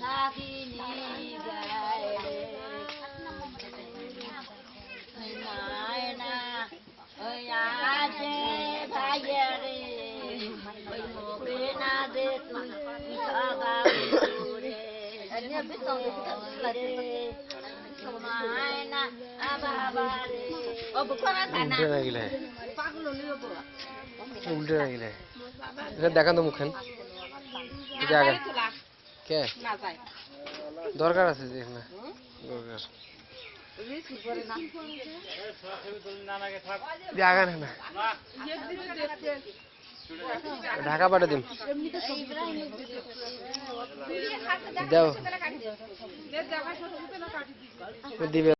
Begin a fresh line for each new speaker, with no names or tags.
Happy New করে
উল্টে লাগিলে উল্টে লাগিলে দেখান তো মুখেন কে? দরকার আছে যে এখানে। দরকার। আগান না ঢাকা পাঠা দিন। দাও। দিবে